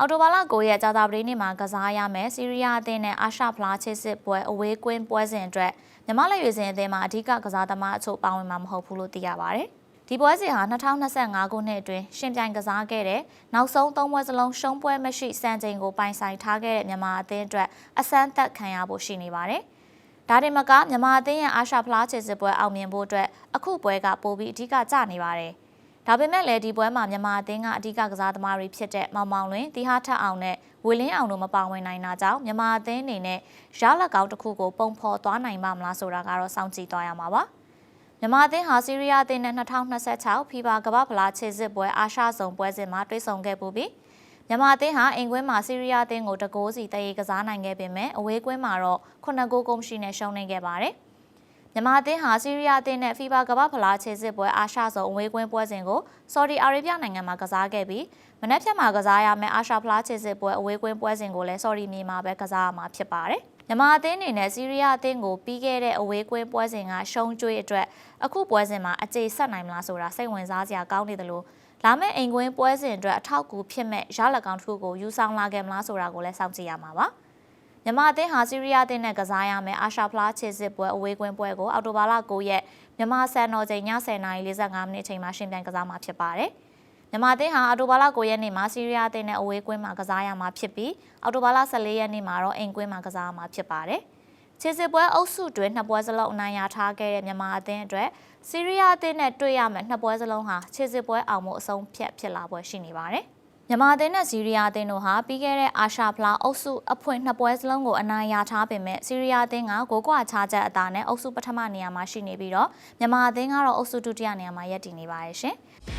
အော်တိုဘာလ9ရက်ကြာသပတေးနေ့မှာကစားရမယ်စီးရီးယားအသင်းနဲ့အာရှဖလားချစ်စစ်ပွဲအဝေးကွင်းပွဲစဉ်အတွက်မြမလက်ရွေးစင်အသင်းမှာအဓိကကစားသမားအချို့ပါဝင်မှာမဟုတ်ဘူးလို့သိရပါဗျ။ဒီပွဲစဉ်ဟာ2025ခုနှစ်အတွင်းရှင်ပြိုင်ကစားခဲ့တဲ့နောက်ဆုံးသုံးပွဲစလုံးရှုံးပွဲမရှိစံချိန်ကိုပိုင်ဆိုင်ထားခဲ့တဲ့မြန်မာအသင်းအတွက်အစမ်းသက်ခံရဖို့ရှိနေပါတယ်။ဒါတင်မကမြန်မာအသင်းရဲ့အာရှဖလားချစ်စစ်ပွဲအောင်မြင်ဖို့အတွက်အခုပွဲကပိုပြီးအဓိကကျနေပါတယ်။ ဒါပေမဲ့လည်းဒီပွဲမှာမြန်မာအသင်းကအဓိကကစားသမားတွေဖြစ်တဲ့မောင်မောင်လွင်တီဟာထက်အောင်နဲ့ဝေလင်းအောင်တို့မပါဝင်နိုင်တာကြောင့်မြန်မာအသင်းအနေနဲ့ရလက်ကောက်တစ်ခုကိုပုံဖော်သွားနိုင်ပါမလားဆိုတာကတော့စောင့်ကြည့်သွားရမှာပါမြန်မာအသင်းဟာစီးရီးယားအသင်းနဲ့2026ဖီဘာကမ္ဘာဖလားခြေစစ်ပွဲအာရှဇုံပွဲစဉ်မှာတွေ့ဆုံခဲ့ပူပြီးမြန်မာအသင်းဟာအင်ကွင်းမှာစီးရီးယားအသင်းကိုတကိုးစီတရေကစားနိုင်ခဲ့ပေမဲ့အဝေးကွင်းမှာတော့ခုနှစ်ဂိုးကုန်ရှိနဲ့ရှုံးနေခဲ့ပါတယ်။ မြန်မာအသင်းဟာစီးရီးယားအသင်းနဲ့ဖီဘာကမ္ဘာဖလားခြေစစ်ပွဲအာရှဇုံအဝေးကွင်းပွဲစဉ်ကိုဆော်ဒီအာရေဗျနိုင်ငံမှာကစားခဲ့ပြီးမနက်ဖြန်မှာကစားရမယ့်အာရှဖလားခြေစစ်ပွဲအဝေးကွင်းပွဲစဉ်ကိုလည်းဆော်ဒီမြေမှာပဲကစားရမှာဖြစ်ပါတယ်။မြန်မာအသင်းအနေနဲ့စီးရီးယားအသင်းကိုပြီးခဲ့တဲ့အဝေးကွင်းပွဲစဉ်ကရှုံးကျွေးအတွက်အခုပွဲစဉ်မှာအခြေဆက်နိုင်မလားဆိုတာစိတ်ဝင်စားစရာကောင်းနေတယ်လို့လာမယ့်အိမ်ကွင်းပွဲစဉ်အတွက်အထောက်အကူဖြစ်မဲ့ရလက်ကောင်းတစ်ခုကိုယူဆောင်လာခဲ့မလားဆိုတာကိုလည်းစောင့်ကြည့်ရမှာပါ။ မြန်မာအသင်းဟာစီးရီးယားအသင်းနဲ့ကစားရမယ်အာရှဖလားခြေစစ်ပွဲအဝေးကွင်းပွဲကိုအော်တိုဘာလ9ရက်မြန်မာစံတော်ချိန်ည10:45မိနစ်ချိန်မှာရှင်ပြိုင်ကစားမှာဖြစ်ပါတယ်။မြန်မာအသင်းဟာအော်တိုဘာလ9ရက်နေ့မှာစီးရီးယားအသင်းနဲ့အဝေးကွင်းမှာကစားရမှာဖြစ်ပြီးအော်တိုဘာလ14ရက်နေ့မှာတော့အိမ်ကွင်းမှာကစားရမှာဖြစ်ပါတယ်။ခြေစစ်ပွဲအုပ်စုတွင်နှစ်ပွဲစလုံးအနိုင်ရထားခဲ့တဲ့မြန်မာအသင်းအတွက်စီးရီးယားအသင်းနဲ့တွေ့ရမယ့်နှစ်ပွဲစလုံးဟာခြေစစ်ပွဲအောင်မှုအဆုံးဖြတ်ဖြစ်လာပွဲရှိနေပါတယ်။ မြန်မာအသင်းနဲ့စီးရီးယားအသင်းတို့ဟာပြီးခဲ့တဲ့အာရှဖလားအုပ်စုအဖွင့်နှစ်ပွဲစလုံးကိုအနိုင်ရထားပေမဲ့စီးရီးယားအသင်းကကိုကွာခြားချက်အသာနဲ့အုပ်စုပထမနေရာမှာရှိနေပြီးတော့မြန်မာအသင်းကတော့အုပ်စုဒုတိယနေရာမှာရပ်တည်နေပါတယ်ရှင်။